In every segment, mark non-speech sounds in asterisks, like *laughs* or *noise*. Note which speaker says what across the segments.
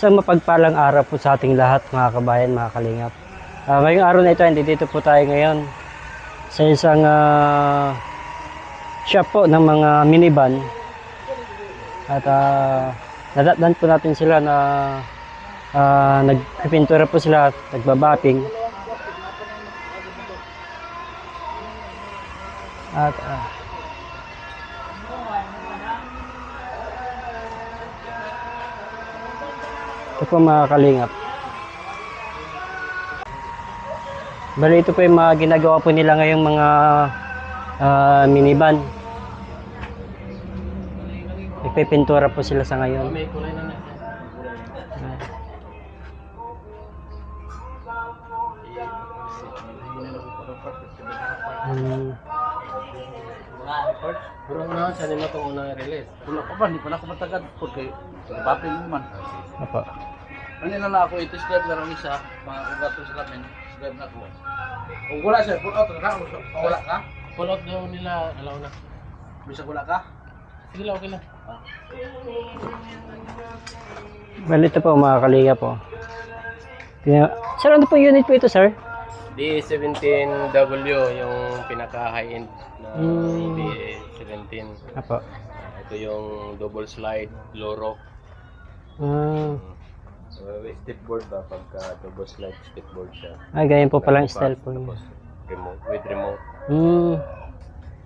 Speaker 1: Isang mapagpalang araw po sa ating lahat mga kabayan, mga kalingap. Ah, ngayong araw na ito, dito po tayo ngayon sa isang ah, shop po ng mga minivan. At uh, nadatnan po natin sila na ah, nagpipintura po sila, nagbabapping. At ah, ito po mga kalingap. Bali ito po yung mga ginagawa po nila ngayong mga ah, minivan. Nagpipintura po sila sa ngayon. Hmm.
Speaker 2: Pero na sa nimo tong unang release.
Speaker 3: Wala pa ba, hindi pa na ako matagad. Nabapin mo man.
Speaker 1: Apa.
Speaker 3: Ano na ako, iti-scribe na lang isa. Mga ugato sa lamin. Scribe na ako. Kung wala siya, pull out na ka. Kung wala ka,
Speaker 2: Pull out daw nila, alaw na.
Speaker 3: bisa wala ka.
Speaker 2: Sige lang, okay lang.
Speaker 1: Bali ito po mga kalingap po. Sir, ano po unit po ito, sir?
Speaker 2: D17W yung pinaka high-end na
Speaker 1: Hmm.
Speaker 2: D17.
Speaker 1: Apa.
Speaker 2: Ito yung double slide, loro.
Speaker 1: Ah,
Speaker 2: So, with stepboard ba? Pagka double slide stepboard siya.
Speaker 1: ay, ganyan po palang
Speaker 2: Tapos,
Speaker 1: style po niya.
Speaker 2: Tapos, remote, with remote.
Speaker 1: Hmm.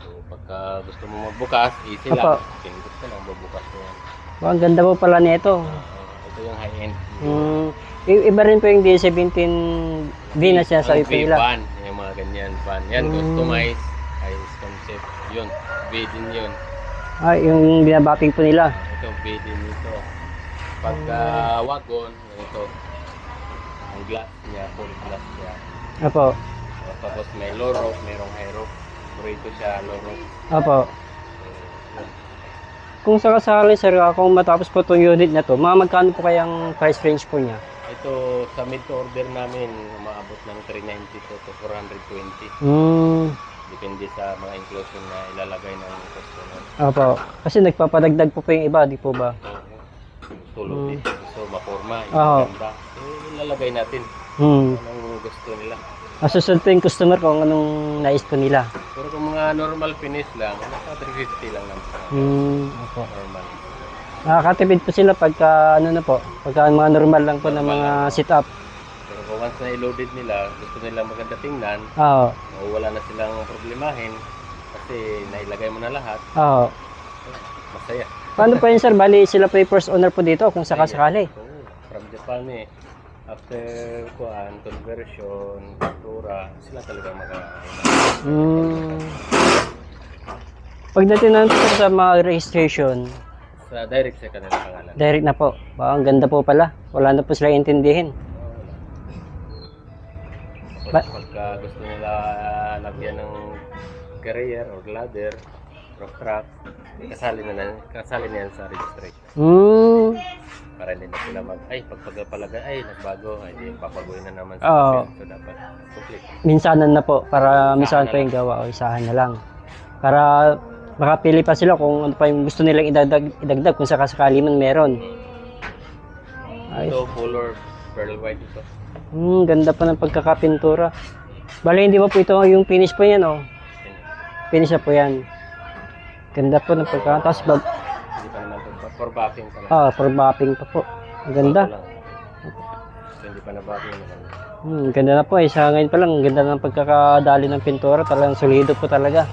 Speaker 2: So, pagka gusto mo magbukas, easy
Speaker 1: Apa.
Speaker 2: lang. Pindot ka lang, mabukas mo yan.
Speaker 1: Oh, ang ganda po pala nito.
Speaker 2: Ah, ito yung high-end.
Speaker 1: Hmm. I- iba rin po yung D17B na sinasabi
Speaker 2: Ang
Speaker 1: po
Speaker 2: V
Speaker 1: nila.
Speaker 2: van, yung mga ganyan van. Yan,
Speaker 1: Mm.
Speaker 2: customize, ayos concept. Yun, V din yun.
Speaker 1: Ay, yung binabapping po nila.
Speaker 2: Ito, V din ito. Pagka wagon, ito. Ang glass niya, full glass niya.
Speaker 1: Apo.
Speaker 2: So, tapos may mayroong high rope. Burrito siya, low rope.
Speaker 1: Apo. Kung sakasakali sir, kung matapos po itong unit na to, mga magkano po kayang price range po niya?
Speaker 2: Ito, sa mid to order namin, umaabot ng 390 to, to 420.
Speaker 1: Hmm.
Speaker 2: Depende sa mga inclusion na ilalagay ng customer.
Speaker 1: Apo. Kasi nagpapadagdag po po yung iba, di po ba?
Speaker 2: Tulog
Speaker 1: Mm.
Speaker 2: dito. So, maporma, yung
Speaker 1: Oo.
Speaker 2: maganda. So, ilalagay natin
Speaker 1: Hmm.
Speaker 2: anong gusto nila.
Speaker 1: Yung customer kung anong nais po nila.
Speaker 2: Pero kung mga normal finish lang, nasa 350 lang naman.
Speaker 1: Hmm. Apo.
Speaker 2: Normal.
Speaker 1: Nakakatipid po sila pagka ano na po, pagka mga normal lang po na mga sit-up.
Speaker 2: Pero kung once na i-loaded nila, gusto nila maganda tingnan,
Speaker 1: Oo.
Speaker 2: o wala na silang problemahin, kasi nailagay mo na lahat,
Speaker 1: Oo.
Speaker 2: masaya.
Speaker 1: Paano po yun sir? Bali sila po yung first owner po dito kung sakasakali.
Speaker 2: Oo, from Japan eh. After kuan, conversion, pintura, sila talaga maka
Speaker 1: Hmm. Pagdating natin sir sa mga registration,
Speaker 2: sa direct sa kanila pangalan.
Speaker 1: direct na po. Ba, ang ganda po pala. Wala na po sila intindihin.
Speaker 2: Tapos
Speaker 1: Ba-
Speaker 2: pagka gusto nila lagyan ng carrier or ladder, truck, kasali na, na kasali na yan sa registration.
Speaker 1: Hmm.
Speaker 2: Para hindi na sila mag, ay, pag pagpalagay, ay, nagbago, ay, di, papagoy na naman
Speaker 1: Oo.
Speaker 2: sa so dapat complete.
Speaker 1: Minsanan na po para minsan
Speaker 2: na
Speaker 1: pa yung gawa o isahan na lang. Para makapili pa sila kung ano pa yung gusto nilang idagdag, idagdag kung sakasakali man meron. Ay,
Speaker 2: Ito, color, pearl white ito.
Speaker 1: hmm, ganda pa ng pagkakapintura. Bali, hindi ba po ito yung finish po yan, oh. Finish na po yan. Ganda po ng pagka... Tapos, bag,
Speaker 2: Hindi pa naman ito, for backing pa lang.
Speaker 1: ah, for mapping pa po. Ang ganda.
Speaker 2: So, hindi pa na backing naman.
Speaker 1: Hmm, ganda na po. eh. Sa ngayon pa lang, ang ganda ng pagkakadali ng pintura. Talagang solido po talaga.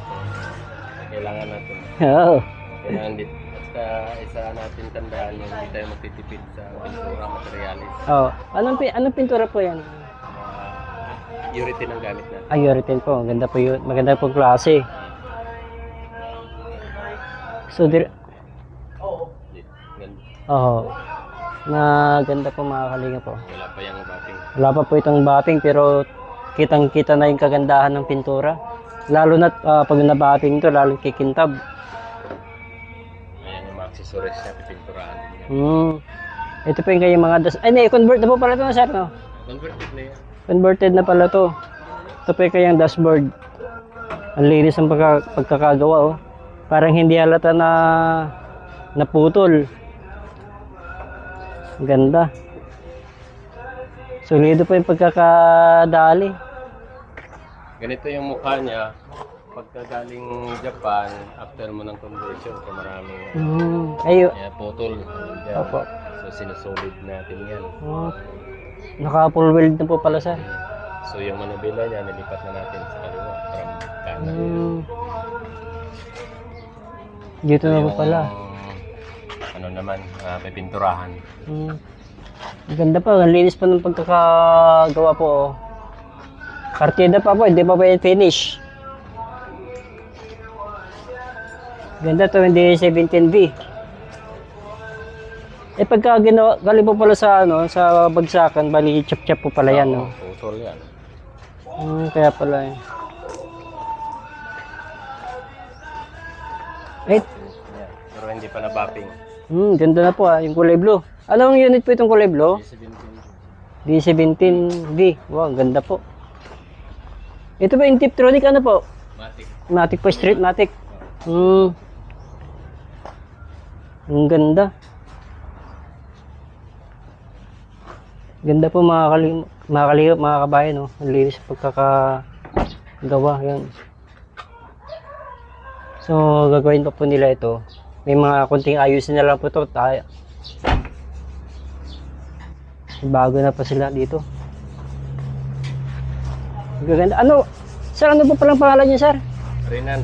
Speaker 2: Kailangan natin.
Speaker 1: Oo.
Speaker 2: Kailangan din. Basta isa natin tandaan yung hindi tayo magtitipid sa pintura, materialis.
Speaker 1: Oh, anong, pi- anong pintura po yan?
Speaker 2: Uh, urethane ang gamit natin.
Speaker 1: Ay, urethane po. Maganda po yun. Maganda po klase. So, dir...
Speaker 2: Ganda.
Speaker 1: Oo. Na ganda po mga kalinga po.
Speaker 2: Wala pa yung backing.
Speaker 1: Wala pa po itong bapping pero kitang-kita na yung kagandahan ng pintura. Lalo na ah, pag nabapping to, lalo kikintab.
Speaker 2: Ayan yung mga accessories din yan.
Speaker 1: Hmm. Ito po yung kanyang mga das... Ay, hindi. Convert na po pala ito, sir, no?
Speaker 2: Converted na yan.
Speaker 1: Converted na pala to. Ito po yung kanyang dashboard. Ang linis ng pagka, pagkakagawa, oh. Parang hindi halata na naputol. Ganda. Solido pa yung pagkakadali.
Speaker 2: Ganito yung mukha niya. Pagka galing Japan, after mo ng conversion, so maraming
Speaker 1: Hmm. Ay,
Speaker 2: kaya putol.
Speaker 1: Opo.
Speaker 2: So sinusolid natin yan.
Speaker 1: oh, naka full weld na po pala sir.
Speaker 2: So yung manubila niya, nilipat na natin sa kaliwa from kanan.
Speaker 1: Hmm. Dito na po
Speaker 2: Yung,
Speaker 1: pala.
Speaker 2: Ano naman, uh, may pinturahan.
Speaker 1: Hmm. Ang ganda pa, ang linis pa ng pagkakagawa po. Oh. Partida pa po, hindi pa pa yung finish. Ganda to, hindi 17V. Eh pagka ginawa, galing po pala sa ano, sa bagsakan, bali chap-chap po pala yan, no?
Speaker 2: Oo, Putol yan.
Speaker 1: Hmm, kaya pala eh. Eh,
Speaker 2: Yan. Pero hindi pa nabapping.
Speaker 1: hmm, ganda na po ah, yung kulay blue. Anong unit po itong kulay blue?
Speaker 2: 17.
Speaker 1: D17V. Wow, ang ganda po. Ito ba yung Tiptronic ano po?
Speaker 2: Matic.
Speaker 1: Matic po, Street Matic. Hmm. Ang ganda. Ganda po mga kali mga kali mga kabayan, no. Ang linis sa pagkakagawa, yan. So, gagawin pa po nila ito. May mga konting ayusin na lang po ito. Tayo. Bago na pa sila dito. Gaganda. Ano? Sir, ano po palang pangalan niyo, sir?
Speaker 2: Renan.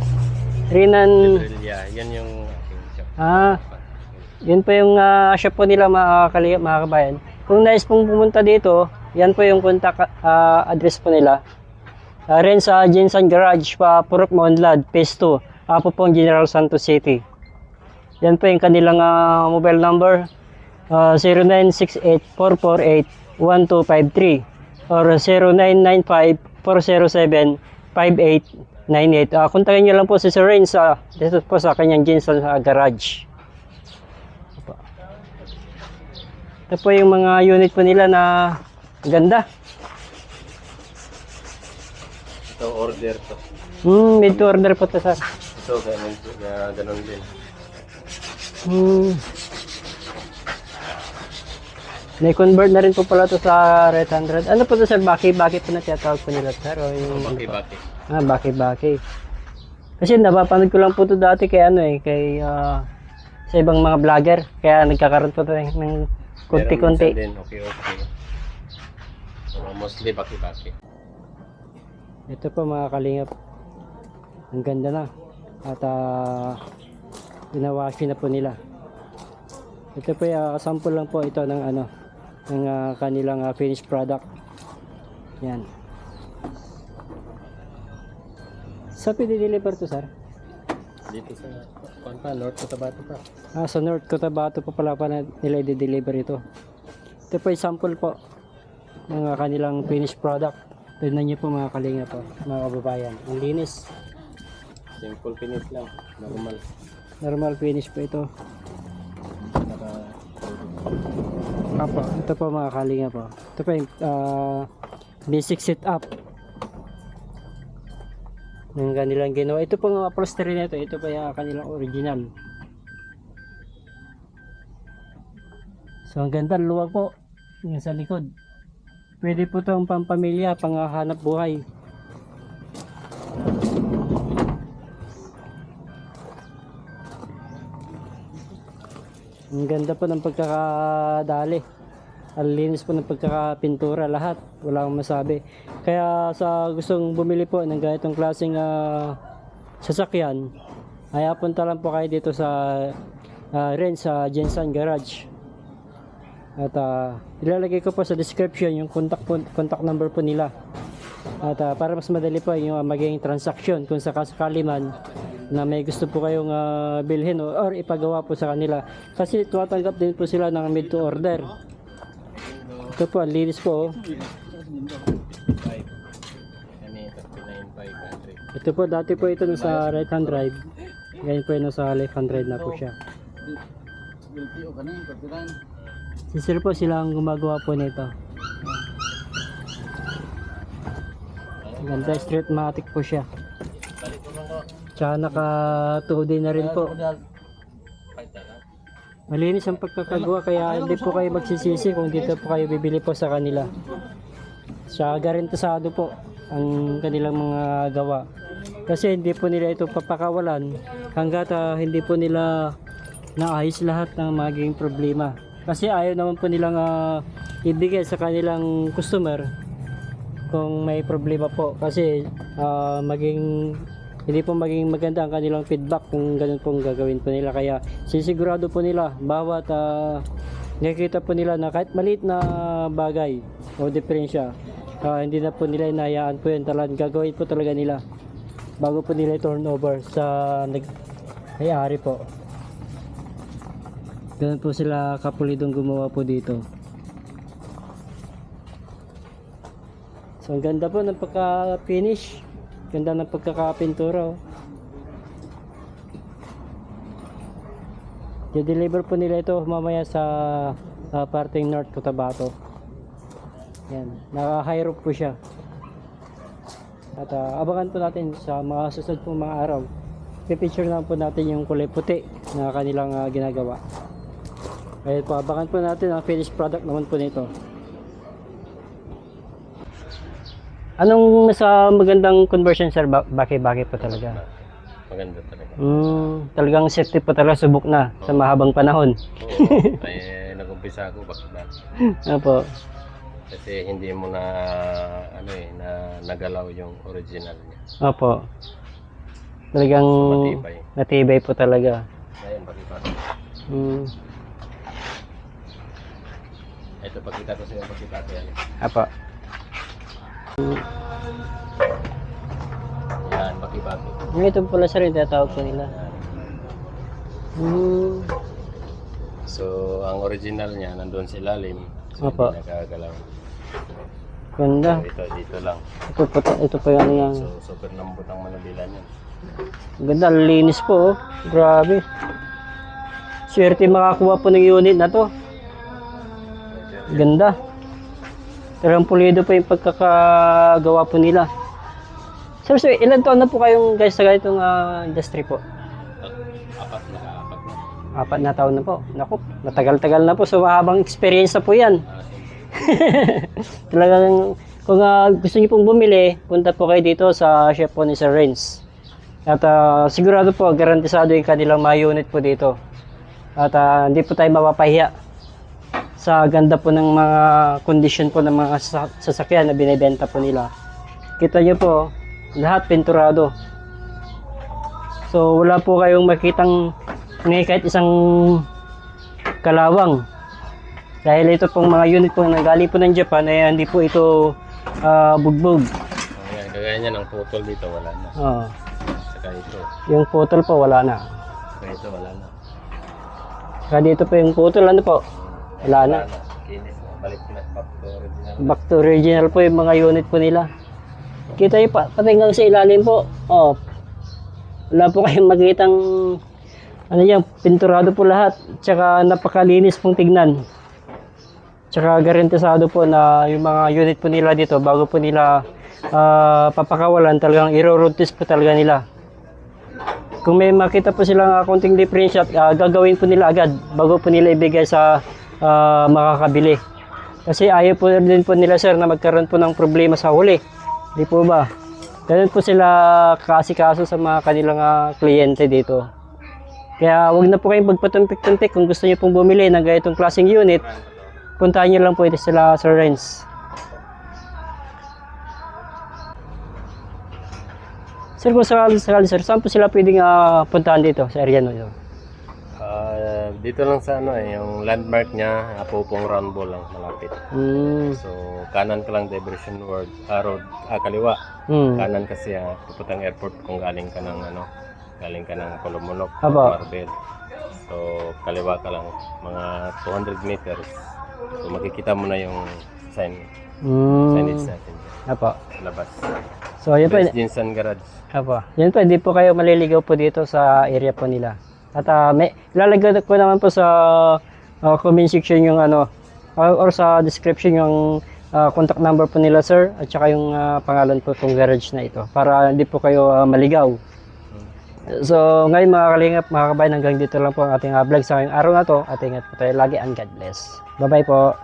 Speaker 1: Rinan.
Speaker 2: Trillia. Yan yung aking shop.
Speaker 1: Ah, yun po yung ah, shop po nila mga, kali, mga kabayan. Kung nais pong pumunta dito, yan po yung contact ah, address po nila. Uh, rin sa Jensen Garage pa Purok Monlad, Phase 2, Apo pong General Santos City. Yan po yung kanilang ah, mobile number, ah, 0968-448-1253 or 0995-407-5898. Uh, kontakin nyo lang po si Sir Rain sa, dito po sa kanyang Jensen ah, Garage. Ito po yung mga unit po nila na ganda.
Speaker 2: Ito order to.
Speaker 1: Hmm, to order po to sir.
Speaker 2: Ito ganun, uh, ganun din.
Speaker 1: Hmm. May-convert na rin po pala to sa Red 100. Ano po to sir? Baki, baki po na tinatawag po nila sir? O yung,
Speaker 2: Baki-baki.
Speaker 1: Ah, baki, baki. Kasi napapanood ko lang po to dati kay ano eh, kay ah, sa ibang mga vlogger. Kaya nagkakaroon po to eh, ng
Speaker 2: Pero minsan din, okay, okay. Pero mostly baki-baki.
Speaker 1: Ito po mga kalingap. Ang ganda na. At uh, na po nila. Ito po yung sample lang po ito ng ano ng ah, kanilang ah, finished product. Yan. Sa pinideliver to sir?
Speaker 2: Dito sa, kuwan pa, North Cotabato pa.
Speaker 1: Ah, sa North Cotabato po pala pa na nila i-deliver ito. Ito po yung sample po ng ah, kanilang finished product. Tignan niyo po mga kalinga po, mga kababayan. Ang linis.
Speaker 2: Simple finish lang. Normal.
Speaker 1: Normal finish po ito.
Speaker 2: Saka,
Speaker 1: Apo, ito po mga kalinga po. Ito po yung ah, basic setup ng kanilang ginawa. Ito po ang upholstery nito. Ito po yung kanilang original. So ang ganda, luwag po. Yung sa likod. Pwede po itong pampamilya, panghanap buhay. Ang ganda po ng pagkakadali. Ang linis po ng pagkakapintura lahat. Wala akong masabi. Kaya sa gustong bumili po ng ganitong klaseng ah, sasakyan, ay punta lang po kayo dito sa uh, Ren sa Jensen Garage. At ah, ilalagay ko po sa description yung contact, po, contact number po nila. At ah, para mas madali po yung ah, magiging transaction kung sakasakali man na may gusto po kayong ah, bilhin o, or ipagawa po sa kanila. Kasi tumatanggap din po sila ng made to order. Ito po, ang linis po. oh.
Speaker 2: 5. Yan 39,500.
Speaker 1: Ito po, dati po ito nasa right hand drive. Ngayon po nasa left hand drive na po siya. Si Sir po sila ang gumagawa po nito. Ganda, straight matic po siya. Tsaka naka 2D na rin po. Malinis ang pagkakagawa kaya hindi po kayo magsisisi kung dito po kayo bibili po sa kanila. Sa garantisado po ang kanilang mga gawa. Kasi hindi po nila ito papakawalan hanggat ah, hindi po nila naayos lahat ng maging problema. Kasi ayaw naman po nilang ah, ibigay sa kanilang customer kung may problema po. Kasi ah, maging hindi po maging maganda ang kanilang feedback kung ganun pong gagawin po nila. Kaya sisigurado po nila bawat uh, nakikita po nila na kahit maliit na bagay o diferensya, ah, hindi na po nila inayaan po yun. Talagang gagawin po talaga nila bago po nila turn over sa nag may-ari po. Ganun po sila kapulidong gumawa po dito. So ang ganda po ng pagka-finish. Ganda ng pagkakapintura. Oh. I-deliver po nila ito mamaya sa uh, parting North Cotabato. Yan. Naka-high roof po siya. At ah, abangan po natin sa mga susunod pong mga araw. Pipicture lang po natin yung kulay puti na kanilang ah, ginagawa. Kaya po, abangan po natin ang finished product naman po nito. Anong sa magandang conversion sir? Ba- Baki-baki po talaga.
Speaker 2: Maganda talaga.
Speaker 1: Mm, talagang safety po talaga subok na sa mahabang panahon.
Speaker 2: Oo, ay *laughs* nag-umpisa ako bakit
Speaker 1: Opo.
Speaker 2: Kasi hindi mo na ano eh na nagalaw yung original niya.
Speaker 1: Opo. Talagang
Speaker 2: Matibay.
Speaker 1: matibay po talaga.
Speaker 2: Ayan, pakita ko.
Speaker 1: Mm.
Speaker 2: Ito pakita ko sa iyo, pakita ko yan.
Speaker 1: Apo.
Speaker 2: Yan, baki-baki.
Speaker 1: Ito pala sir tinatawag po nila. Mm.
Speaker 2: So, ang original niya nandun sa ilalim. So,
Speaker 1: Opo.
Speaker 2: hindi nakagalaw.
Speaker 1: Ganda.
Speaker 2: Ito, dito lang.
Speaker 1: Ito po, ito yung ano yan.
Speaker 2: So, super lambot ang manabila niya.
Speaker 1: Ganda, linis po oh. Grabe. Swerte makakuha po ng unit na to. Ganda. Talagang pulido po yung pagkakagawa po nila. Sir, sir, ilan taon na po kayong guys sa ganitong ah, industry po?
Speaker 2: Apat na, apat na.
Speaker 1: Apat na taon na po. Naku, matagal-tagal na po. So, mahabang experience na po yan.
Speaker 2: Ah. *laughs*
Speaker 1: Talagang, kung ah, gusto niyo pong bumili, punta po kayo dito sa shop po ni Sir Renz. At ah, sigurado po, garantisado yung kanilang mga unit po dito. At ah, hindi po tayo mapapahiya sa ganda po ng mga condition po ng mga sa- sasakyan na binibenta po nila. Kita niyo po, lahat pinturado. So wala po kayong makitang may kahit isang kalawang. Dahil ito pong mga unit po na galing po ng Japan ay hindi po ito ah, bugbog.
Speaker 2: Ayan, kagaya niya ng putol dito, wala na.
Speaker 1: Oh,
Speaker 2: Saka ito.
Speaker 1: yung putol po wala na.
Speaker 2: Saka ito, wala na.
Speaker 1: Saka dito po yung putol ano po. Wala na.
Speaker 2: Kinis. Balik na. Back to original.
Speaker 1: Back original po yung mga unit po nila. Kita niyo pa, pati hanggang sa ilalim po. Oh. Wala po kayong makitang ano yan, pinturado po lahat. Tsaka napakalinis pong tignan. Tsaka garantisado po na yung mga unit po nila dito bago po nila ah, papakawalan talagang test po talaga nila. Kung may makita po silang uh, konting difference, ah, gagawin po nila agad bago po nila ibigay sa ah, makakabili. Kasi ayaw po din po nila sir na magkaroon po ng problema sa huli. Di po ba? Ganun po sila kasikaso sa mga kanilang ah, kliyente dito. Kaya wag na po kayong magpatumpik-tumpik kung gusto niyo pong bumili ng ganitong klaseng unit. Puntahan niyo lang po ito sila Sir Renz. Sir, kung sakali, sakali sir, saan po sila pwedeng ah, puntahan dito sa area nyo?
Speaker 2: Dito lang sa ano eh, yung landmark niya, Apopong Round Ball lang, malapit.
Speaker 1: Hmm.
Speaker 2: So, kanan ka lang diversion word, ah, road, ah, kaliwa.
Speaker 1: Hmm.
Speaker 2: Kanan kasi ah, pupuntang airport kung galing ka ng ano, galing ka ng Colomonok,
Speaker 1: Aba.
Speaker 2: Marbel. So, kaliwa ka lang, mga 200 meters. So, makikita mo na yung sign,
Speaker 1: Hmm.
Speaker 2: signage natin
Speaker 1: Apo.
Speaker 2: labas.
Speaker 1: So, yun po.
Speaker 2: Best Jinsan Garage.
Speaker 1: Apo. Yun po, hindi po kayo maliligaw po dito sa area po nila. At ah, may, ilalagay ko naman po sa ah, comment section yung ano, or, or sa description yung ah, contact number po nila sir at saka yung ah, pangalan po itong garage na ito para hindi po kayo ah, maligaw. So, ngayon mga kalingap, mga kabayan, hanggang dito lang po ang ating uh, vlog sa ngayong araw na to. At ingat po tayo lagi and God bless. Bye-bye po.